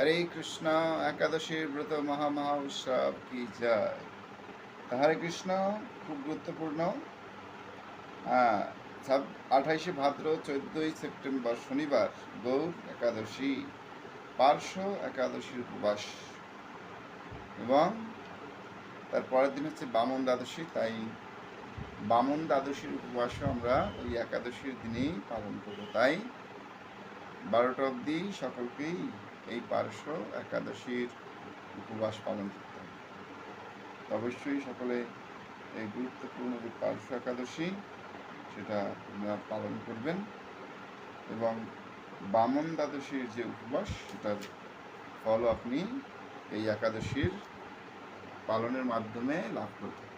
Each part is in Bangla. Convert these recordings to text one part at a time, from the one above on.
হরে কৃষ্ণ একাদশীর ব্রত মহা মহা উৎসব কি জয়? হরে কৃষ্ণ, খুব গুরুত্বপূর্ণ। আঠাইশে ভাদ্র, চোদ্দই সেপ্টেম্বর, শনিবার, গৌর একাদশী, পার্শ্ব একাদশীর উপবাস। এবং তার পরের দিন হচ্ছে বামন দ্বাদশী, তাই বামন দ্বাদশীর উপবাসও আমরা ওই একাদশীর দিনেই পালন করব। তাই বারোটা অবধি সকলকেই এই পার্শ্ব একাদশীর উপবাস পালন করতে হবে। অবশ্যই সকলে এই গুরুত্বপূর্ণ যে পার্শ্ব একাদশী, সেটা আপনারা পালন করবেন এবং বামন দ্বাদশীর যে উপবাস, সেটার ফল আপনি এই একাদশীর পালনের মাধ্যমে লাভ করবেন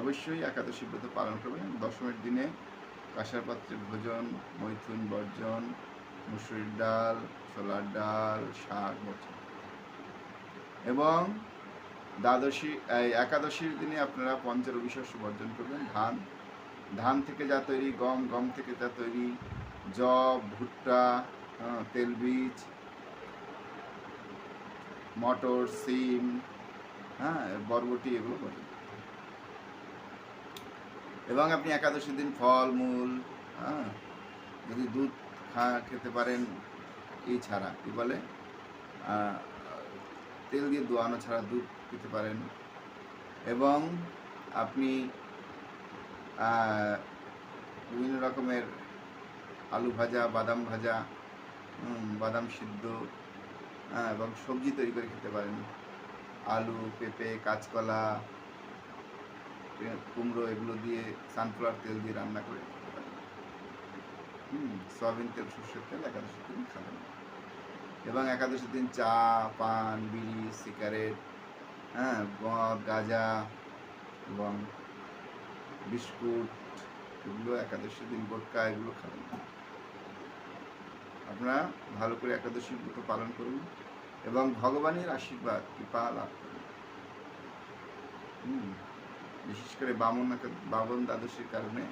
অবশ্যই একাদশী ব্রত পালন করবেন। দশমের দিনে কাঁসার পাত্রের ভোজন, মৈথুন বর্জন মুসুরির ডাল ছোলার ডাল শাক এবং দ্বাদশী এই একাদশীর দিনে আপনারা পঞ্চরবি শস্য বর্জন করবেন। ধান ধান থেকে যা তৈরি গম গম থেকে যা তৈরি জব ভুট্টা হ্যাঁ, তেলবীজ মটর সিম হ্যাঁ বরবটি এগুলো বর্জন এবং আপনি একাদশীর দিন ফল মূল হ্যাঁ যদি দুধ খা খেতে পারেন এই ছাড়া, কি বলে? তেল দিয়ে দোয়ানো ছাড়া দুধ খেতে পারেন। এবং আপনি বিভিন্ন রকমের আলু ভাজা, বাদাম ভাজা বাদাম সিদ্ধ এবং সবজি তৈরি করে খেতে পারেন। আলু, পেঁপে, কাঁচকলা কুমড়ো এগুলো দিয়ে সানফ্লাওয়ার তেল দিয়ে রান্না করে সয়াবিন তেল, সর্ষের তেল একাদশীর দিন খাবেন। এবং একাদশীর দিন চা, পান, বিড়ি, সিগারেট হ্যাঁ মদ গাঁজা এবং বিস্কুট এগুলো একাদশীর দিন গোটকা এগুলো খাবেন আপনারা ভালো করে একাদশী ব্রত পালন করুন এবং ভগবানের আশীর্বাদ, কৃপা লাভ করুন। বিশেষ করে বামন বামন দ্বাদশীর কারণে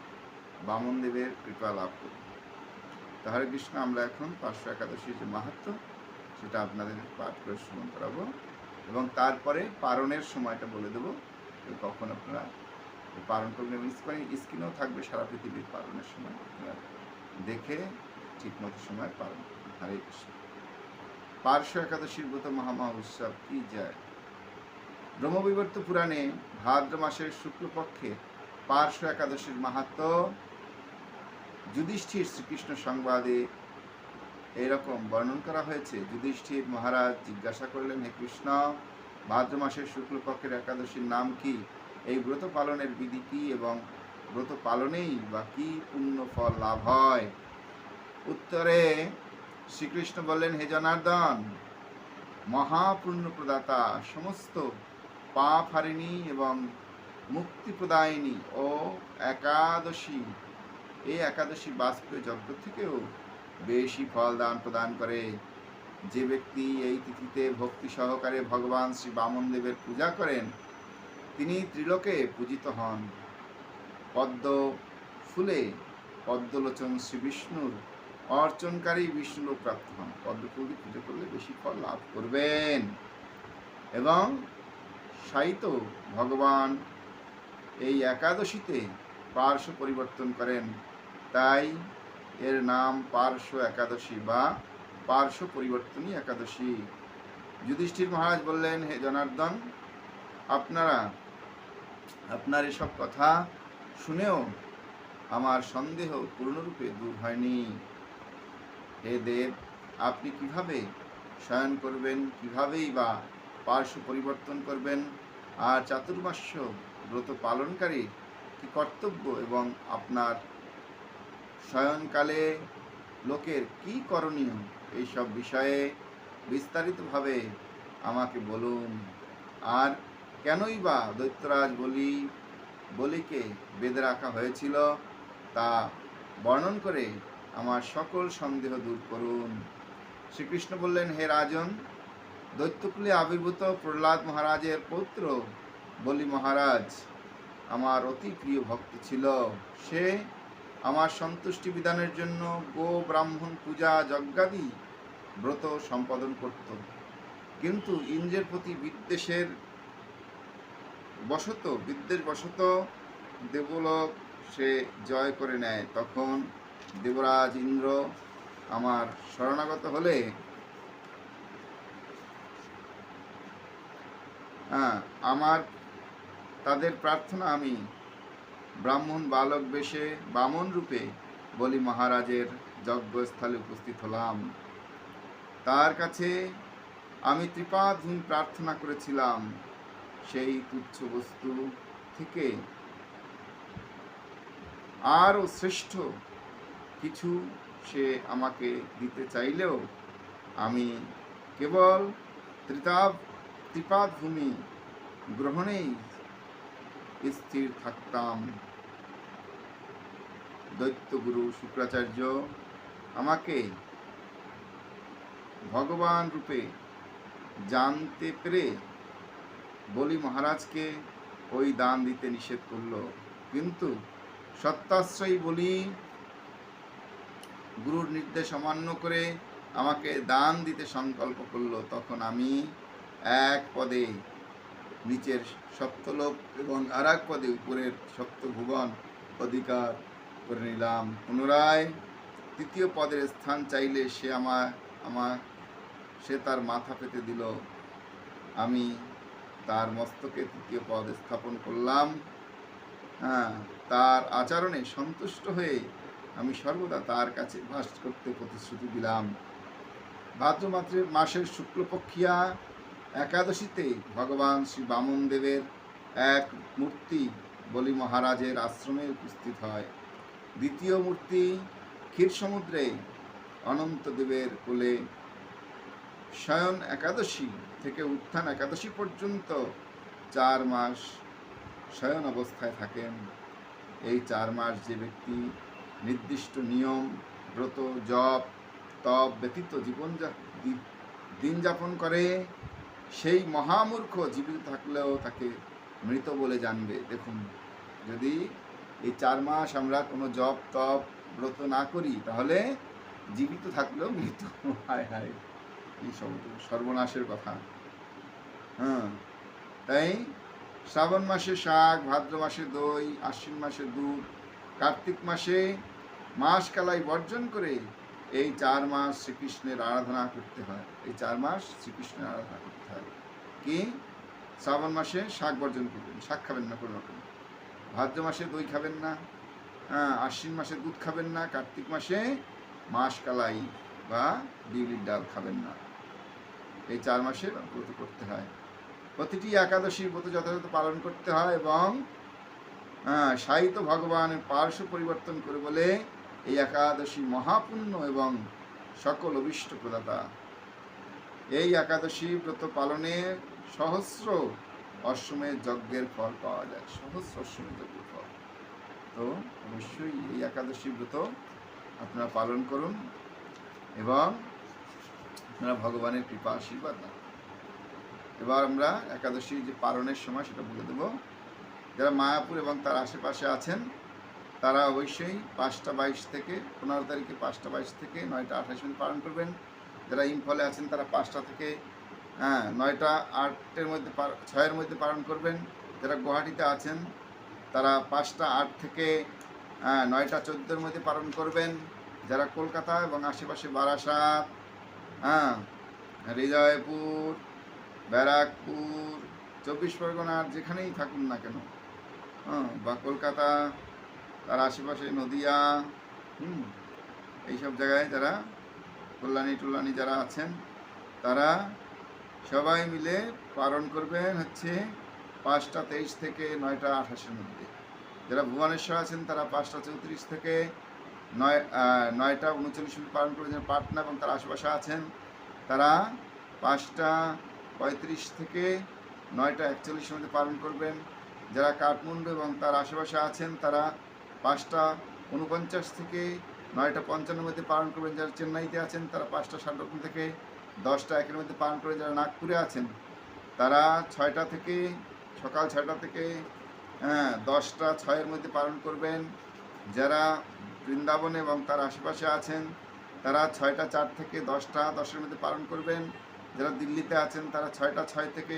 বামন দেবের কৃপা লাভ করুন। তাহলে কৃষ্ণ, আমরা এখন পাঁচশো একাদশীর যে মাহাত্ম, সেটা আপনাদের পাঠ করে শ্রবণ করাবো। এবং তারপরে পারণের সময়টা বলে দেবো কখন আপনারা পালন করবেন। এবং স্ক্রিনে, স্ক্রিনেও থাকবে সারা পৃথিবীর পালনের সময়। আপনারা দেখে ঠিক মতো সময় পালন করবেন হরে কৃষ্ণ। পার্শ্ব একাদশীর ব্রত মহামহা উৎসব কি যায় ব্রহ্মবিবর্ত পুরাণে ভাদ্র মাসের শুক্লপক্ষে পার্শ্ব একাদশীর মাহাত্ম যুধিষ্ঠির শ্রীকৃষ্ণ সংবাদে এরকম বর্ণন করা হয়েছে। যুধিষ্ঠির মহারাজ জিজ্ঞাসা করলেন, হে কৃষ্ণ, ভাদ্র মাসের শুক্লপক্ষের একাদশীর নাম কি? এই ব্রত পালনের বিধি কি এবং ব্রত পালনেই বা কি পুণ্য ফল লাভ হয়? উত্তরে শ্রীকৃষ্ণ বললেন, হে জনার্দন মহাপুণ্য প্রদাতা সমস্ত পাপ হারিণী এবং মুক্তি প্রদায়িনী ও একাদশী এই একাদশী বাষ্পীয় যজ্ঞ থেকেও বেশি ফল দান প্রদান করে। যে ব্যক্তি এই তিথিতে ভক্তি সহকারে ভগবান শ্রী বামন দেবের পূজা করেন, তিনি ত্রিলোকে পূজিত হন। পদ্ম ফুলে পদ্মলোচন শ্রী বিষ্ণুর অর্চনকারী বিষ্ণু প্রাপ্ত হন। পদ্ম ফুল পুজো করলে বেশি ফল লাভ করবেন। এবং সাহিত্য ভগবান এই একাদশীতে পার্শ্ব পরিবর্তন করেন। তাই এর নাম পার্শ্ব একাদশী বা পার্শ্ব পরিবর্তনী একাদশী। যুধিষ্ঠির মহারাজ বললেন, হে জনার্দন, আপনারা, আপনার এসব কথা শুনেও আমার সন্দেহ পূর্ণরূপে দূর হয়নি। হে দেব, আপনি কীভাবে শয়ন করবেন, কিভাবেই বা পার্শ্ব পরিবর্তন করবেন? আর চাতুর্মাস্য ব্রত পালনকারী কি কর্তব্য এবং আপনার শয়নকালে লোকের কি করণীয়? এইসব বিষয়ে বিস্তারিতভাবে আমাকে বলুন। আর কেনই বা দৈত্যরাজ বলি, বলিকে বেঁধে রাখা হয়েছিল, তা বর্ণন করে আমার সকল সন্দেহ দূর করুন। শ্রীকৃষ্ণ বললেন, হে রাজন, দৈত্যকুলে আবির্ভূত প্রহ্লাদ মহারাজের পৌত্র বলি মহারাজ, আমার অতি প্রিয় ভক্ত ছিল। সে আমার সন্তুষ্টি বিধানের জন্য গো ব্রাহ্মণ পূজা যজ্ঞাদি ব্রত সম্পাদন করত। কিন্তু ইন্দ্রের প্রতি বিদ্বেষের বশত, বিদ্বেষ বশত দেবলোক সে জয় করে নেয়। তখন দেবরাজ ইন্দ্র আমার শরণাগত হলে হ্যাঁ আমার তাদের প্রার্থনা আমি ব্রাহ্মণ বালক বেশে বামন রূপে বলি মহারাজের যজ্ঞস্থলে উপস্থিত হলাম। তার কাছে আমি ত্রিপাদ প্রার্থনা করেছিলাম, সেই তুচ্ছ বস্তু থেকে। আরও শ্রেষ্ঠ, কিছু সে আমাকে দিতে চাইলেও আমি কেবল ত্রিতাব ত্রিপাদ গ্রহণেই স্থির থাকতাম। দৈত্যগুরু শুক্রাচার্য, আমাকে ভগবান রূপে জানতে পেরে বলি মহারাজকে, ওই দান দিতে নিষেধ করল। কিন্তু সত্যাশ্রয়ী বলি, গুরুর নির্দেশ অমান্য করে আমাকে দান দিতে সংকল্প করল। তখন আমি এক পদে নিচের সপ্তলোক এবং আর এক পদে উপরের সপ্তভুবন অধিকার করে নিলাম। পুনরায় তৃতীয় পদের স্থান চাইলে সে আমার আমার সে তার মাথা পেতে দিল। আমি তার মস্তকে তৃতীয় পদ স্থাপন করলাম। হ্যাঁ তার আচরণে সন্তুষ্ট হয়ে আমি সর্বদা তার কাছে বাস করতে প্রতিশ্রুতি দিলাম। ভাদ্র মাসের শুক্লপক্ষিয়া একাদশীতে ভগবান শ্রী বামন দেবের এক মূর্তি বলি মহারাজের আশ্রমে উপস্থিত হয়। দ্বিতীয় মূর্তি ক্ষীর সমুদ্রে অনন্ত দেবের কোলে। শয়ন একাদশী থেকে উত্থান একাদশী পর্যন্ত চার মাস শয়ন অবস্থায় থাকেন। এই চার মাস যে ব্যক্তি নির্দিষ্ট নিয়ম, ব্রত, জপ, তপ ব্যতীত জীবন দিন যাপন করে সেই মহামূর্খ জীবিত থাকলেও তাকে মৃত বলে জানবে। দেখুন, যদি এই চার মাস আমরা কোনো জপ তপ ব্রত না করি, তাহলে জীবিত থাকলেও মৃত। হায় হায় এই সব সর্বনাশের কথা। হ্যাঁ তাই শ্রাবণ মাসে শাক, ভাদ্র মাসে দই, আশ্বিন মাসে দুধ, কার্তিক মাসে মাস কালাই বর্জন করে এই চার মাস শ্রীকৃষ্ণের আরাধনা করতে হয়। এই চার মাস শ্রীকৃষ্ণের আরাধনা করতে হয়। কি? শ্রাবণ মাসে শাক বর্জন করবেন শাক খাবেন না কোনো রকম। ভাদ্র মাসে দই খাবেন না হ্যাঁ আশ্বিন মাসে দুধ খাবেন না কার্তিক মাসে মাস কালাই বা বিউলির ডাল খাবেন না। এই চার মাসে ব্রত করতে হয়। প্রতিটি একাদশীর ব্রত যথাযথ পালন করতে হয় এবং হ্যাঁ, সাহিত্য ভগবানের পার্শ্ব পরিবর্তন করে বলে এই একাদশী মহাপুণ্য এবং সকল অভিষ্ট প্রদাতা এই একাদশী ব্রত পালনে সহস্র অশ্বমের যজ্ঞের ফল পাওয়া যায়। সহস্র অশ্বমের যজ্ঞের ফল। তো অবশ্যই এই একাদশী ব্রত আপনারা পালন করুন এবং আপনারা ভগবানের কৃপা আশীর্বাদ না এবার আমরা একাদশী যে পালনের সময় সেটা বলে দেব। যারা মায়াপুর এবং তার আশেপাশে আছেন তারা অবশ্যই পাঁচটা বাইশ থেকে পনেরো তারিখে পাঁচটা বাইশ থেকে নয়টা আঠাশ মিনিট পালন করবেন। যারা ইম্ফলে আছেন, তারা পাঁচটা থেকে হ্যাঁ নয়টা আটের মধ্যে ছয়ের মধ্যে পালন করবেন। যারা গুয়াহাটিতে আছেন, তারা পাঁচটা আট থেকে হ্যাঁ নয়টা চোদ্দোর মধ্যে পালন করবেন। যারা কলকাতা এবং আশেপাশে বারাসাত হ্যাঁ হৃদয়পুর ব্যারাকপুর, চব্বিশ পরগনার যেখানেই থাকুন না কেন হ্যাঁ বা কলকাতা তার আশেপাশে নদিয়া, হুম, এইসব জায়গায় যারা কল্যাণী টল্যাণী যারা আছেন, তারা সবাই মিলে পালন করবেন হচ্ছে পাঁচটা তেইশ থেকে নয়টা আঠাশের মধ্যে। যারা ভুবনেশ্বর আছেন, তারা পাঁচটা চৌত্রিশ থেকে নয় নয়টা উনচল্লিশ পালন করবেন। পাটনা এবং তার আশেপাশে আছেন, তারা পাঁচটা পঁয়ত্রিশ থেকে নয়টা একচল্লিশের মধ্যে পালন করবেন। যারা কাঠমান্ডু এবং তার আশেপাশে আছেন, তারা পাঁচটা উনপঞ্চাশ থেকে নয়টা পঞ্চান্নের মধ্যে পালন করবেন। যারা চেন্নাইতে আছেন, তারা পাঁচটা ষাট রকম থেকে দশটা একের মধ্যে পালন করে যারা নাগপুরে আছেন, তারা ছয়টা থেকে সকাল ছয়টা থেকে হ্যাঁ দশটা ছয়ের মধ্যে পালন করবেন। যারা বৃন্দাবনে এবং তার আশেপাশে আছেন, তারা ছয়টা চার থেকে দশটা দশের মধ্যে পালন করবেন। যারা দিল্লিতে আছেন, তারা ছয়টা ছয় থেকে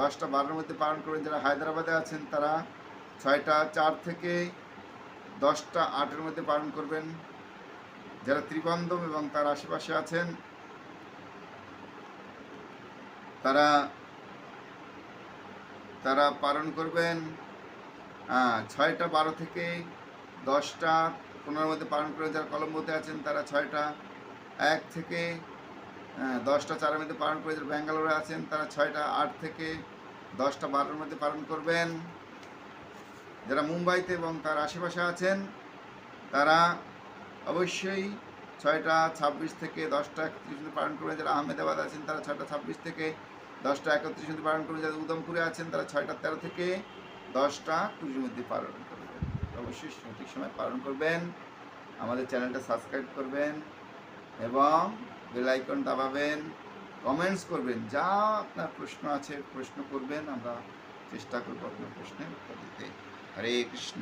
দশটা বারোর মধ্যে পালন করবেন। যারা হায়দ্রাবাদে আছেন, তারা ছয়টা চার থেকে দশটা আটের মধ্যে পালন করবেন। যারা ত্রিবান্ধব এবং তার আশেপাশে আছেন, তারা তারা পালন করবেন ছয়টা বারো থেকে দশটা পনেরোর মধ্যে পালন করে যারা কলম্বোতে আছেন, তারা ছয়টা এক থেকে দশটা চারের মধ্যে পালন করে যারা ব্যাঙ্গালোরে আছেন, তারা ছয়টা আট থেকে দশটা বারোর মধ্যে পালন করবেন। যারা মুম্বাইতে এবং তার আশেপাশে আছেন, তারা অবশ্যই ছয়টা ছাব্বিশ থেকে দশটা একত্রিশ মধ্যে পালন করবেন। যারা আহমেদাবাদ আছেন, তারা ছয়টা ছাব্বিশ থেকে দশটা একত্রিশ মধ্যে পালন করবেন। যারা উদমপুরে আছেন, তারা ছয়টা তেরো থেকে দশটা কুড়ির মধ্যে পালন করবেন। অবশ্যই সঠিক সময় পালন করবেন। আমাদের চ্যানেলটা সাবস্ক্রাইব করবেন এবং বেল আইকন দাবাবেন, কমেন্টস করবেন। যা আপনার প্রশ্ন আছে, প্রশ্ন করবেন, আমরা চেষ্টা করব আপনার প্রশ্নের উত্তর দিতে। হরে কৃষ্ণ